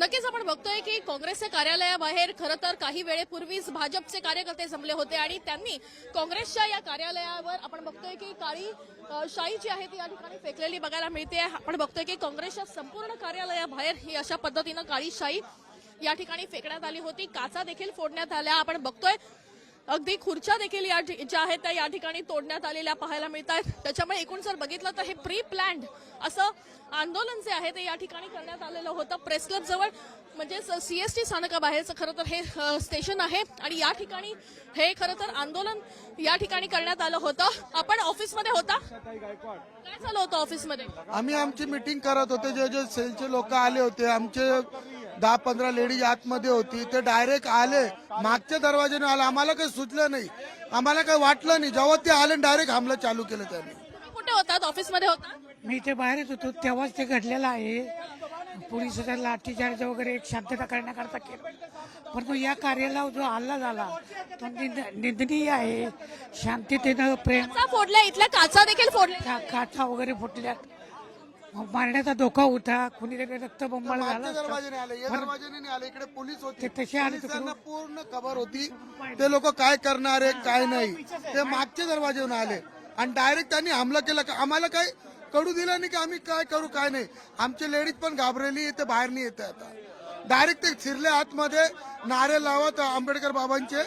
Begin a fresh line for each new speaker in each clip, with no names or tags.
नक्कीच आपण बघतोय की काँग्रेसच्या कार्यालयाबाहेर खरं तर काही वेळेपूर्वीच भाजपचे कार्यकर्ते जमले होते आणि त्यांनी काँग्रेसच्या या कार्यालयावर आपण बघतोय की काळी शाही जी आहे ती या ठिकाणी फेकलेली बघायला मिळते. आपण बघतोय की काँग्रेसच्या संपूर्ण कार्यालयाबाहेर ही अशा पद्धतीनं काळी शाही या ठिकाणी फेकण्यात आली होती. काचा देखील फोडण्यात आल्या. आपण बघतोय अगदी खुर्च्या देखील या ज्या आहेत त्या या ठिकाणी तोडण्यात आलेल्या पाहायला मिळत आहेत त्याच्यामुळे एकूण जर बघितलं तर हे प्री प्लॅन्ड असं आंदोलन जे आहे ते या ठिकाणी करण्यात आलेलं होतं. प्रेस क्लब जवळ म्हणजे सीएसटी स्थानकाबाहेरचं खरं तर हे स्टेशन आहे आणि या ठिकाणी हे खरं तर आंदोलन या ठिकाणी करण्यात आलं होतं. आपण ऑफिसमध्ये होता? काय झालं होतं ऑफिसमध्ये
आम्ही आमची मीटिंग करत होते. जे जे सेलचे लोक आले होते आमचे दहा पंधरा लेडीज आतमध्ये होती. ते डायरेक्ट आले. मागच्या दरवाजाने आले. आम्हाला काही सुचलं नाही. आम्हाला काही वाटलं नाही. जेव्हा ते आले डायरेक्ट हमला चालू केलं त्यांनी.
कुठे होतात? ऑफिसमध्ये होता
मी इथे बाहेरच होतो. तेव्हाच ते घडलेलं आहे. पोलिसांचा लाठीचार्ज वगैरे एक शांतता करण्याकरता केलं. परंतु या कार्याला जो हल्ला झाला तो निंद- निंदनीय आहे. शांततेनं प्रेम
काचा फोडल्या. इथल्या काचा देखील फोडल्या.
का- काचा वगैरे फुटल्यात. मारण्याचा धोका होता. कुणीतरी रक्तबंबाळ झाला
मागच्या
असता.
दरवाजाने आले. या दरवाजाने नाही आले. इकडे पोलीस होते.
ते तसे आले
पोलिसांना पूर्ण खबर होती. ते लोक काय करणार आहे काय नाही. ते मागच्या दरवाजेवरून आले. आणि डायरेक्ट त्यांनी हमला केला का? आम्हाला काय कळू दिलं नाही की आम्ही काय करू काय नाही? आमचे लेडीज पण घाबरलेली ते बाहेर नाही येते आता. डायरेक्ट ते शिरले आतमध्ये नारे लावत आंबेडकर बाबांचे.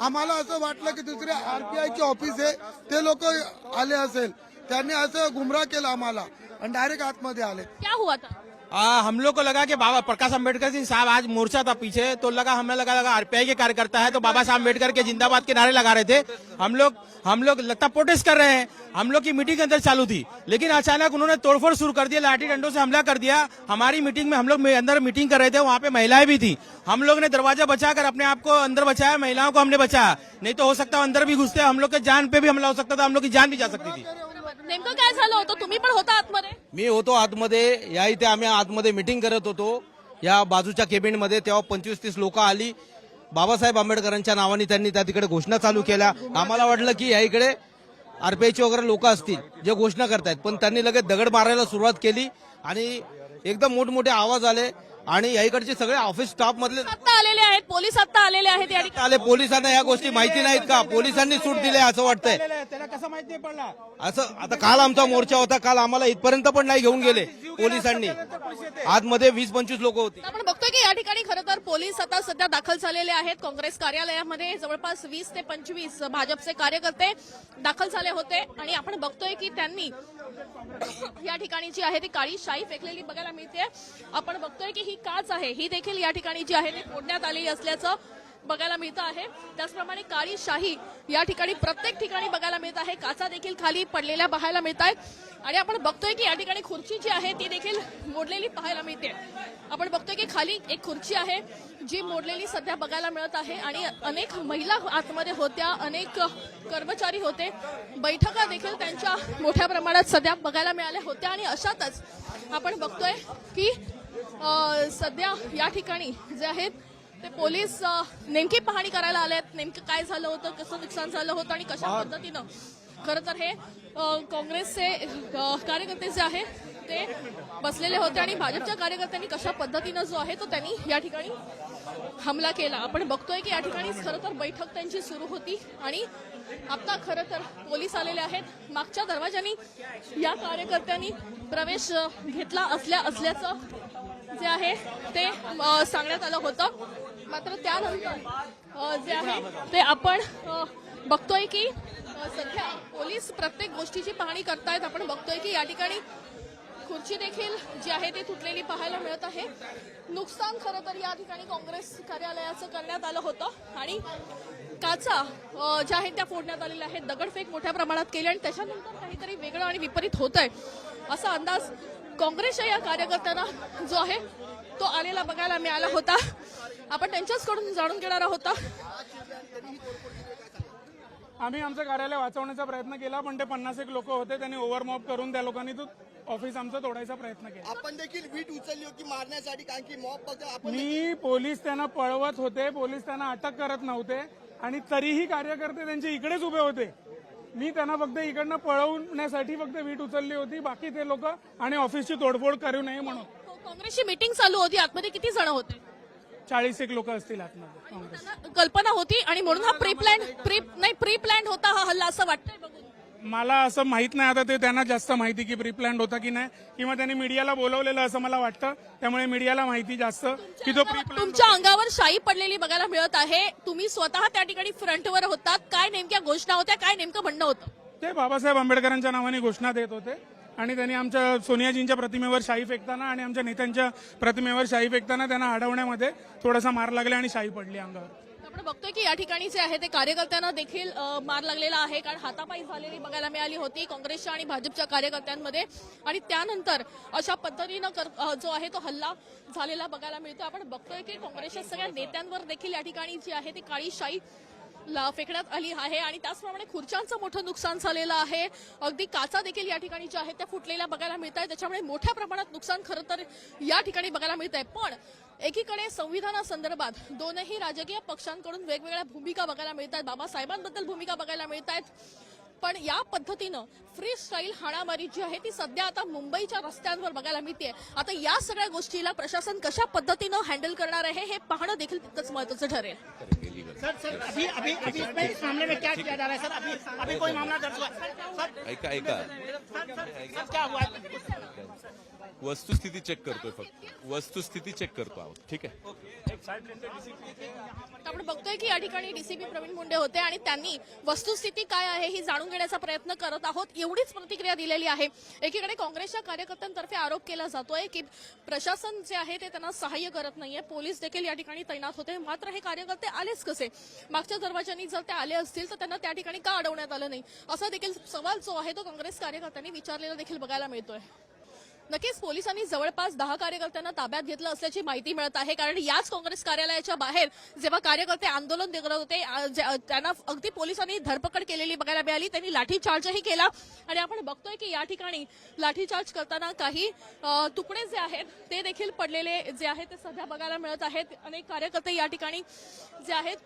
आम्हाला असं वाटलं की दुसरे आरपीआयचे ऑफिस आहे. ते लोक आले असेल. त्यांनी असं गुमराह केलं आम्हाला आणि डायरेक्ट आतमध्ये आले.
क्या हुआ था?
आ, हम लोग को लगा कि बाबा प्रकाश अंबेडकर सिंह साहब आज मोर्चा था पीछे तो लगा हमें लगा लगा आरपीआई के कार्यकर्ता है तो बाबा साहब अंबेडकर के जिंदाबाद के नारे लगा रहे थे। हम लोग हम लोग लगता प्रोटेस्ट कर रहे हैं। हम लोग की मीटिंग अंदर चालू थी लेकिन अचानक उन्होंने तोड़फोड़ शुरू कर दिया लाठी डंडों से हमला कर दिया। हमारी मीटिंग में हम लोग अंदर मीटिंग कर रहे थे वहाँ पे महिलाएँ भी थी। हम लोग ने दरवाज़ा बचाकर अपने आप को अंदर बचाया महिलाओं को हमने बचाया। नहीं तो हो सकता अंदर भी घुसते हम लोग के जान पे भी हमला हो सकता था हम लोग की जान भी जा सकती थी।
नेमकं काय झालं होतं? तुम्ही पण होता आतमध्ये?
मी होतो आतमध्ये. या इथे आम्ही आतमध्ये मिटिंग करत होतो. या बाजूच्या केबिनमध्ये तेव्हा पंचवीस तीस लोक आली. बाबासाहेब आंबेडकरांच्या नावाने त्यांनी त्या तिकडे घोषणा चालू केल्या. आम्हाला वाटलं की या इकडे आरपीआयचे वगैरे लोक असतील जे घोषणा करतायत. पण त्यांनी लगेच दगड मारायला सुरुवात केली आणि एकदम मोठमोठे आवाज आले. आणि या इकडचे सगळे ऑफिस स्टाफ मधले
आत्ता आलेले आहेत पोलीस आत्ता आलेले आहेत या ठिकाणी.
आले पोलिसांना या गोष्टी माहिती नाहीत का? पोलिसांनी सूट दिली असं वाटतंय.
त्याला कसं माहीत नाही पडला.
असं आता काल आमचा मोर्चा होता काल आम्हाला इथपर्यंत पण नाही घेऊन गेले पोलिसांनी. आतमध्ये वीस पंचवीस लोक होती.
आपण होतं की या ठिकाणी खरं तर पोलीस आता सध्या दाखल झालेले आहेत. काँग्रेस कार्यालयामध्ये जवळपास वीस ते पंचवीस भाजपचे कार्यकर्ते दाखल झाले होते. आणि आपण बघतोय की त्यांनी या ठिकाणी जी आहे ती काळी शाई फेकलेली बघायला मिळते. आपण बघतोय की ही काच आहे. ही देखील या ठिकाणी जी आहे ती फोडण्यात आलेली असल्याचं बघायला मिळतं आहे. त्याचप्रमाणे काळी शाही या ठिकाणी प्रत्येक ठिकाणी बघायला मिळत आहे. काचा देखील खाली पडलेल्या पाहायला मिळत आहेत. आणि आपण बघतोय की या ठिकाणी खुर्ची जी आहे ती देखील मोडलेली पाहायला मिळते. आपण बघतो की खाली एक खुर्ची आहे जी मोडलेली सध्या बघायला मिळत आहे आणि अनेक महिला आतमध्ये होत्या अनेक कर्मचारी होते. बैठका देखील त्यांच्या मोठ्या प्रमाणात सध्या बघायला मिळाल्या होत्या आणि अशातच आपण बघतोय की सध्या या ठिकाणी जे आहेत ते पोलीस नेमकी पाहणी करायला आलेत नेमकं काय झालं होतं कसं नुकसान झालं होतं आणि कशा पद्धतीनं खरं तर हे काँग्रेसचे कार्यकर्ते जे आहे ते बसलेले होते आणि भाजपच्या कार्यकर्त्यांनी कशा पद्धतीनं जो आहे तो त्यांनी या ठिकाणी हमला केला. आपण बघतोय की या ठिकाणी खरं तर बैठक त्यांची सुरू होती आणि आता खरं तर पोलीस आलेले आहेत. मागच्या दरवाजानी या कार्यकर्त्यांनी प्रवेश घेतला असल्या असल्याचं जे आहे ते सांगण्यात आलं होतं. मात्र त्यानंतर जे आहे ते आपण बघतोय की सध्या पोलीस प्रत्येक गोष्टीची पाहणी करतायत. आपण बघतोय की या ठिकाणी खुर्ची देखील जी आहे ती तुटलेली पाहायला मिळत आहे. नुकसान खरं तर या ठिकाणी काँग्रेस कार्यालयाचं करण्यात आलं होतं आणि काचा ज्या आहेत त्या फोडण्यात आलेल्या आहेत. दगडफेक मोठ्या प्रमाणात केली आणि त्याच्यानंतर काहीतरी वेगळं आणि विपरीत होत आहे असा अंदाज काँग्रेसच्या या कार्यकर्त्यांना जो आहे तो आलेला बघायला मिळाला होता. आपण त्यांच्याचकडून जाणून घेणार आहोत.
आम्ही आमचं कार्यालय वाचवण्याचा प्रयत्न केला पण ते पन्नास एक लोक होते त्यांनी ओव्हरमॉप करून त्या लोकांनी तो ऑफिस आमचं तोडायचा प्रयत्न केला.
आपण देखील वीट उचलली होती मारण्यासाठी कारण की मॉब आपण
मी पोलीस त्यांना पळवत होते पोलीस त्यांना अटक करत नव्हते आणि तरीही कार्यकर्ते त्यांचे इकडेच उभे होते. मी त्यांना फक्त इकडनं पळवण्यासाठी फक्त वीट उचलली होती बाकी ते लोक आणि ऑफिसची तोडफोड करू नये म्हणून.
काँग्रेसची मीटिंग चालू होती आतमध्ये किती जण होते?
चाळीस एक लोक असतील आतमध्ये काँग्रेस
कल्पना होती आणि म्हणून हा प्री प्लॅन प्री नाही प्री प्लॅन होता हा हल्ला असं वाटतंय
मला असं माहीत नाही आता ते त्यांना जास्त माहिती की प्री प्लॅन होता की नाही किंवा त्यांनी मीडियाला बोलवलेलं असं मला वाटतं. त्यामुळे मीडियाला माहिती जास्त की तो प्री प्लॅन
तुमच्या अंगावर शाई पडलेली बघायला मिळत आहे. तुम्ही स्वतः त्या ठिकाणी फ्रंटवर होतात. काय नेमक्या घोषणा होत्या? काय नेमकं म्हणणं होतं?
ते बाबासाहेब आंबेडकरांच्या नावाने घोषणा देत होते. आणि त्यांनी आमच्या सोनियाजींच्या प्रतिमेवर शाही फेकताना आणि आमच्या नेत्यांच्या प्रतिमेवर शाही फेकताना त्यांना अडवण्यामध्ये थोडासा मार लागला आणि शाही पडली अंगावर.
आपण बघतोय की या ठिकाणी जे आहे ते कार्यकर्त्यांना देखील मार लागलेला आहे. कारण हातापाई झालेली बघायला मिळाली होती काँग्रेसच्या आणि भाजपच्या कार्यकर्त्यांमध्ये. आणि त्यानंतर अशा पद्धतीनं कर- जो आहे तो हल्ला झालेला बघायला मिळतो आपण बघतोय की काँग्रेसच्या सगळ्या नेत्यांवर देखील या ठिकाणी जी आहे ती काळी शाही ला- फेकण्यात आली आहे. आणि त्याचप्रमाणे खुर्च्यांचं मोठं नुकसान झालेलं आहे. अगदी काचा देखील या ठिकाणी ज्या आहेत त्या फुटलेल्या बघायला मिळत आहे त्याच्यामुळे मोठ्या प्रमाणात नुकसान खरं तर या ठिकाणी बघायला मिळत आहे पण एकीकडे संविधानासंदर्भात दोनही राजकीय पक्षांकडून वेगवेगळ्या भूमिका बघायला मिळत आहेत बाबासाहेबांबद्दल भूमिका बघायला मिळत आहेत पण या पद्धतीनं फ्री स्टाईल हाणामारी जी आहे ती सध्या आता मुंबईच्या रस्त्यांवर बघायला मिळते आता या सगळ्या गोष्टीला प्रशासन कशा पद्धतीनं हँडल करणार आहे हे पाहणं देखील तितकंच महत्वाचं ठरेल.
सर सर अभी अभी अभी इसमें इस मामले में क्या किया जा रहा है? सर अभी अभी कोई मामला दर्ज हुआ? सर
ऐका ऐका.
सर सर सर क्या हुआ? है?
वस्तुस्थिती चेक करतोय फक्त. वस्तुस्थिती चेक करतो आहोत. ठीक आहे?
आपण बघतोय की या ठिकाणी डीसीपी प्रवीण मुंडे होते आणि त्यांनी वस्तुस्थिती काय आहे ही जाणून घेण्याचा प्रयत्न करत आहोत. एवढीच प्रतिक्रिया दिलेली आहे. एकीकडे काँग्रेसच्या कार्यकर्त्यांतर्फे आरोप केला जातोय की प्रशासन जे आहे ते त्यांना सहाय्य करत नाहीये. पोलीस देखील या ठिकाणी तैनात होते. मात्र हे कार्यकर्ते आलेच कसे? मागच्या दरवाजांनी जर ते आले असतील तर त्यांना त्या ठिकाणी का अडवण्यात आलं नाही? असा देखील सवाल जो आहे तो काँग्रेस कार्यकर्त्यांनी विचारलेला देखील बघायला मिळतोय. नक्कीच पोलिसांनी जवळपास दहा कार्यकर्त्यांना ताब्यात घेतलं असल्याची माहिती मिळत आहे. कारण याच काँग्रेस कार्यालयाच्या बाहेर जेव्हा कार्यकर्ते आंदोलन करत होते त्यांना अगदी पोलिसांनी धरपकड केलेली बघायला मिळाली. त्यांनी लाठीचार्जही केला. आणि आपण बघतोय की या ठिकाणी लाठीचार्ज करताना काही तुकडे जे आहेत ते देखील पडलेले जे आहेत ते सध्या बघायला मिळत आहेत. अनेक कार्यकर्ते या ठिकाणी जे आहेत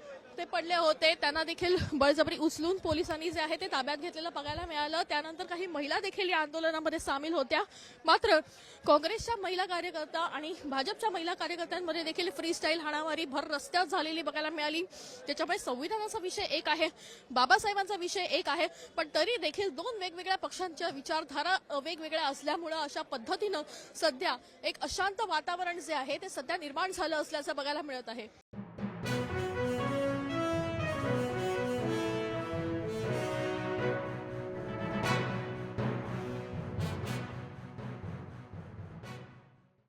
ते पडले होते. त्यांना देखील बळजबरी उचलून पोलिसांनी जे आहे ते ताब्यात घेतलेलं बघायला मिळालं. त्यानंतर काही महिला देखील या आंदोलनामध्ये सामील होत्या. मात्र काँग्रेसच्या महिला कार्यकर्ता आणि भाजपच्या महिला कार्यकर्त्यांमध्ये देखील फ्री स्टाईल हाणामारी भर रस्त्यात झालेली बघायला मिळाली. त्याच्यामुळे संविधानाचा विषय एक आहे बाबासाहेबांचा विषय एक आहे. पण तरी देखील दोन वेगवेगळ्या पक्षांच्या विचारधारा वेगवेगळ्या असल्यामुळं अशा पद्धतीनं सध्या एक अशांत वातावरण जे आहे ते सध्या निर्माण झालं असल्याचं बघायला मिळत आहे.